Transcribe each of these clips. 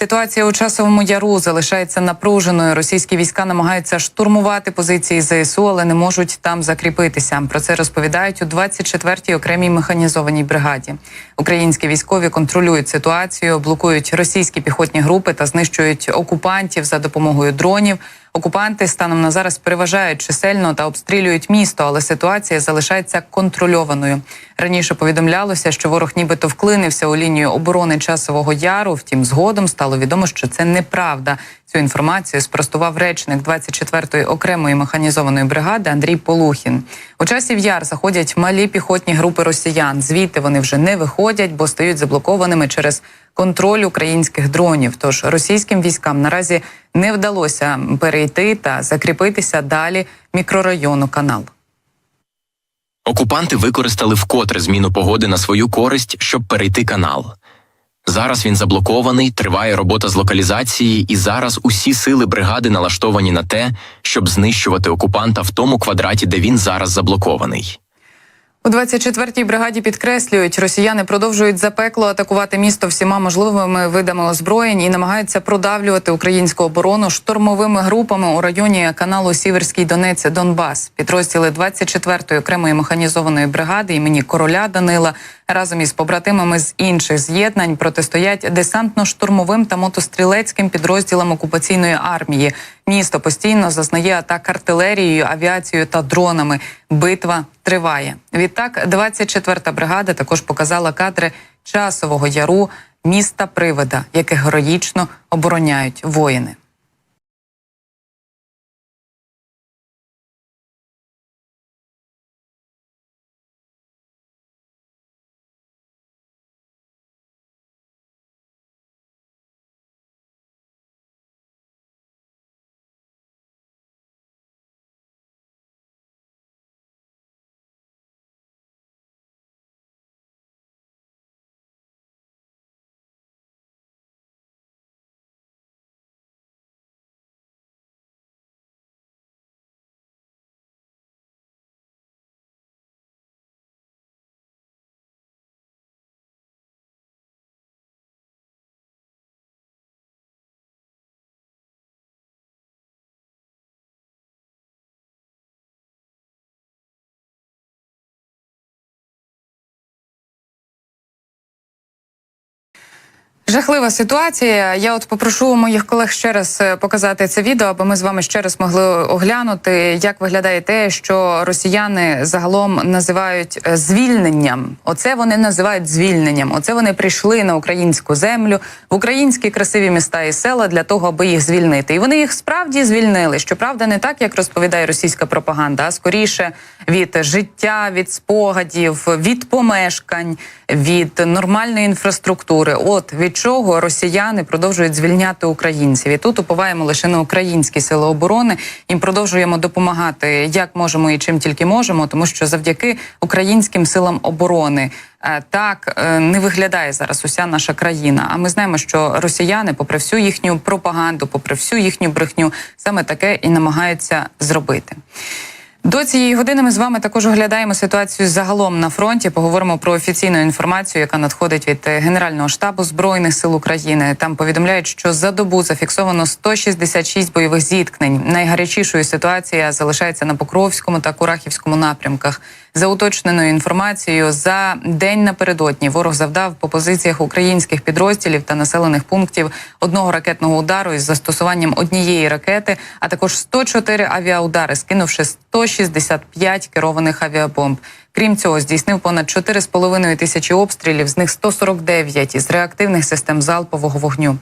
Ситуація у часовому яру залишається напруженою. Російські війська намагаються штурмувати позиції ЗСУ, але не можуть там закріпитися. Про це розповідають у 24-й окремій механізованій бригаді. Українські військові контролюють ситуацію, блокують російські піхотні групи та знищують окупантів за допомогою дронів. Окупанти станом на зараз переважають чисельно та обстрілюють місто, але ситуація залишається контрольованою. Раніше повідомлялося, що ворог нібито вклинився у лінію оборони часового яру. Втім, згодом стало відомо, що це неправда. Цю інформацію спростував речник 24-ї окремої механізованої бригади Андрій Полухін. У часів яр заходять малі піхотні групи росіян. Звідти вони вже не виходять, бо стають заблокованими через контроль українських дронів. Тож російським військам наразі не вдалося перейти та закріпитися далі мікрорайону канал. Окупанти використали вкотре зміну погоди на свою користь, щоб перейти канал. Зараз він заблокований, триває робота з локалізації, і зараз усі сили бригади налаштовані на те, щоб знищувати окупанта в тому квадраті, де він зараз заблокований. У 24-й бригаді підкреслюють, росіяни продовжують запекло атакувати місто всіма можливими видами озброєнь і намагаються продавлювати українську оборону штурмовими групами у районі каналу Сіверський Донець Донбас. Підрозділи 24-ї окремої механізованої бригади імені короля Данила разом із побратимами з інших з'єднань протистоять десантно-штурмовим та мотострілецьким підрозділам окупаційної армії. Місто постійно зазнає атак артилерією, авіацією та дронами. Битва триває. Відтак, 24-та бригада також показала кадри часового яру міста Привода, яке героїчно обороняють воїни. Жахлива ситуація. Я от попрошу моїх колег ще раз е, показати це відео, аби ми з вами ще раз могли оглянути, як виглядає те, що росіяни загалом називають е, звільненням. Оце вони називають звільненням. Оце вони прийшли на українську землю в українські красиві міста і села для того, аби їх звільнити. І вони їх справді звільнили. Щоправда, не так, як розповідає російська пропаганда, а скоріше від життя, від спогадів, від помешкань, від нормальної інфраструктури. От від чого росіяни продовжують звільняти українців. І тут уповаємо лише на українські сили оборони. Їм продовжуємо допомагати як можемо і чим тільки можемо, тому що завдяки українським силам оборони. е, Так е, не виглядає зараз уся наша країна. А ми знаємо, що росіяни, попри всю їхню пропаганду, попри всю їхню брехню, саме таке і намагаються зробити. До цієї години ми з вами також оглядаємо ситуацію загалом на фронті. Поговоримо про офіційну інформацію, яка надходить від е, Генерального штабу збройних сил України. Там повідомляють, що за добу зафіксовано 166 бойових зіткнень. Найгарячішою ситуація залишається на Покровському та Курахівському напрямках. За уточненою інформацією, за день напередодні ворог завдав по позиціях українських підрозділів та населених пунктів одного ракетного удару із застосуванням однієї ракети, а також 104 авіаудари, скинувши 165 керованих авіабомб. Крім цього, здійснив понад 4,5 тисячі обстрілів, з них 149 із реактивних систем залпового вогню.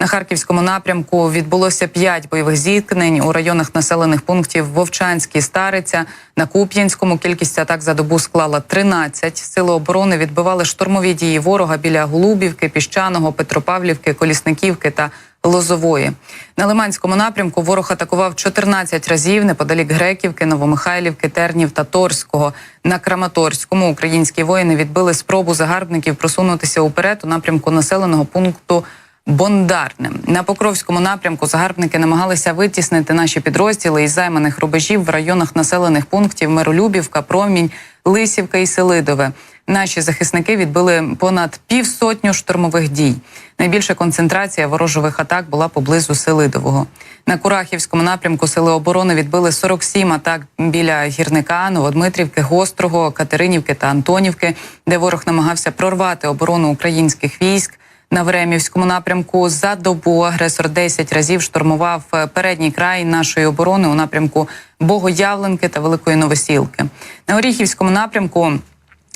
На харківському напрямку відбулося 5 бойових зіткнень у районах населених пунктів Вовчанський, Стариця. На Куп'янському кількість атак за добу склала 13. Сили оборони відбивали штурмові дії ворога біля Голубівки, Піщаного, Петропавлівки, Колісниківки та Лозової. На Лиманському напрямку ворог атакував 14 разів неподалік Греківки, Новомихайлівки, Тернів та Торського. На Краматорському українські воїни відбили спробу загарбників просунутися уперед у напрямку населеного пункту. Бондарне на Покровському напрямку загарбники намагалися витіснити наші підрозділи із займаних рубежів в районах населених пунктів Миролюбівка, Промінь, Лисівка і Селидове. Наші захисники відбили понад півсотню штурмових дій. Найбільша концентрація ворожових атак була поблизу Селидового. На Курахівському напрямку сили оборони відбили 47 атак біля гірника, Новодмитрівки, Гострого, Катеринівки та Антонівки, де ворог намагався прорвати оборону українських військ. На Времівському напрямку за добу агресор 10 разів штурмував е, передній край нашої оборони у напрямку Богоявленки та Великої Новосілки. На Оріхівському напрямку.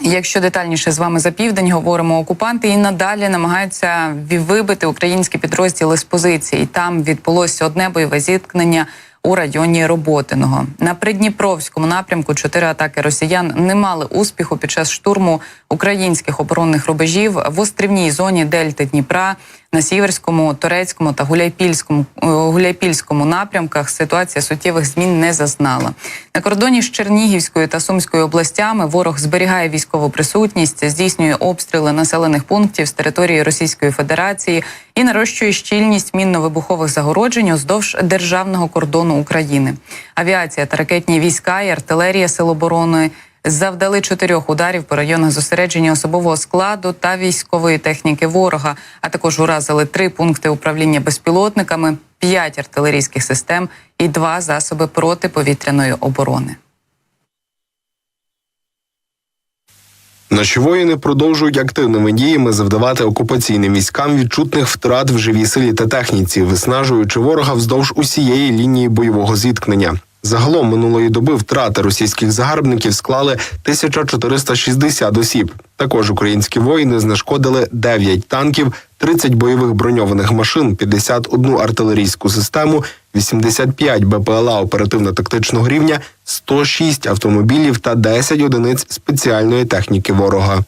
Якщо детальніше з вами за південь говоримо, окупанти і надалі намагаються вибити українські підрозділи з позиції. Там відбулося одне бойове зіткнення у районі Роботиного. На Придніпровському напрямку чотири атаки росіян не мали успіху під час штурму українських оборонних рубежів в острівній зоні Дельти Дніпра. На Сіверському, Турецькому та Гуляйпільському е, Гуляйпільському напрямках ситуація суттєвих змін не зазнала. На кордоні з Чернігівською та Сумською областями ворог зберігає військову присутність, здійснює обстріли населених пунктів з території Російської Федерації і нарощує щільність мінно-вибухових загороджень уздовж державного кордону України. Авіація та ракетні війська і артилерія Сил оборони завдали чотирьох ударів по районах зосередження особового складу та військової техніки ворога, а також уразили три пункти управління безпілотниками, п'ять артилерійських систем і два засоби протиповітряної оборони. Наші воїни продовжують активними діями завдавати окупаційним військам відчутних втрат в живій силі та техніці, виснажуючи ворога вздовж усієї лінії бойового зіткнення. Загалом минулої доби втрати російських загарбників склали 1460 осіб. Також українські воїни знешкодили 9 танків, 30 бойових броньованих машин, 51 артилерійську систему, 85 БПЛА оперативно-тактичного рівня, 106 автомобілів та 10 одиниць спеціальної техніки ворога.